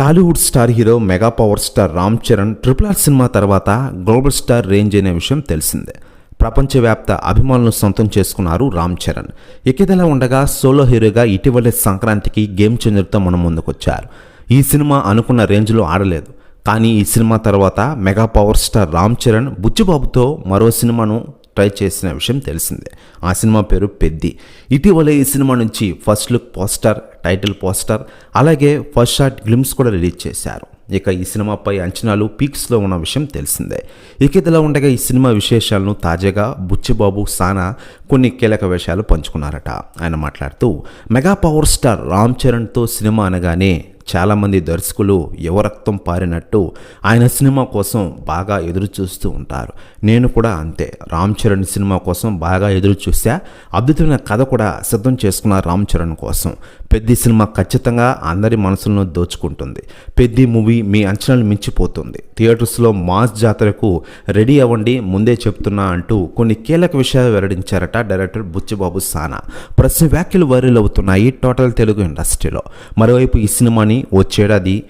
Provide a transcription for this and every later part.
Tollywood star hero mega power star Ram Charan triple R cinema తర్వాత global star range అనే విషయం తెలిసిందే. ప్రపంచవ్యాప్త అభిమానులను సొంతం చేసుకున్నారు రామ్ చరణ్. ఇకదలా ఉండగా సోలో హీరోగా ఇటీవలే సంక్రాంతికి గేమ్ చేంజర్తో మన ముందుకొచ్చారు. ఈ సినిమా అనుకున్న రేంజ్లో ఆడలేదు. కానీ ఈ సినిమా తర్వాత mega power star Ram Charan బుచ్చిబాబుతో మరో సినిమాను ట్రై చేసిన విషయం తెలిసిందే. ఆ సినిమా పేరు పెద్ది. ఇటీవలే ఈ సినిమా నుంచి first look poster title poster అలాగే ఫస్ట్ షాట్ గ్లిమ్స్ కూడా రిలీజ్ చేశారు. ఇక ఈ సినిమాపై అంచనాలు పీక్స్లో ఉన్న విషయం తెలిసిందే. ఇక ఇదిలా ఉండగా ఈ సినిమా విశేషాలను తాజాగా బుచ్చిబాబు సానా కొన్ని కీలక విషయాలు పంచుకున్నారట. ఆయన మాట్లాడుతూ మెగా పవర్ స్టార్ రామ్ చరణ్తో సినిమా అనగానే చాలామంది దర్శకులు యువరక్తం పారినట్టు ఆయన సినిమా కోసం బాగా ఎదురు చూస్తూ ఉంటారు. నేను కూడా అంతే. రామ్ చరణ్ సినిమా కోసం బాగా ఎదురు చూసా అద్భుతమైన కథ కూడా సిద్ధం చేసుకున్న రామ్ చరణ్ కోసం. పెద్ద సినిమా ఖచ్చితంగా అందరి మనసులను దోచుకుంటుంది. పెద్ద మూవీ మీ అంచనాలు మించిపోతుంది. థియేటర్స్లో మాస్ జాతరకు రెడీ అవ్వండి ముందే చెప్తున్నా అంటూ కొన్ని కీలక విషయాలు వెల్లడించారట డైరెక్టర్ బుచ్చిబాబు సానా. ప్రస్తుత వ్యాఖ్యలు వైరల్ అవుతున్నాయి టోటల్ తెలుగు ఇండస్ట్రీలో. మరోవైపు ఈ సినిమాని వచ్చేడాది.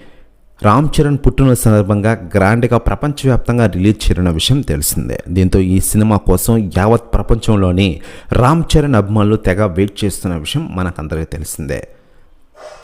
రామ్ చరణ్ పుట్టినరోజు సందర్భంగా గ్రాండ్గా ప్రపంచవ్యాప్తంగా రిలీజ్ చేరిన విషయం తెలిసిందే. దీంతో ఈ సినిమా కోసం యావత్ ప్రపంచంలోని రామ్ చరణ్ అభిమానులు తెగ వెయిట్ చేస్తున్న విషయం మనకందరికీ తెలిసిందే.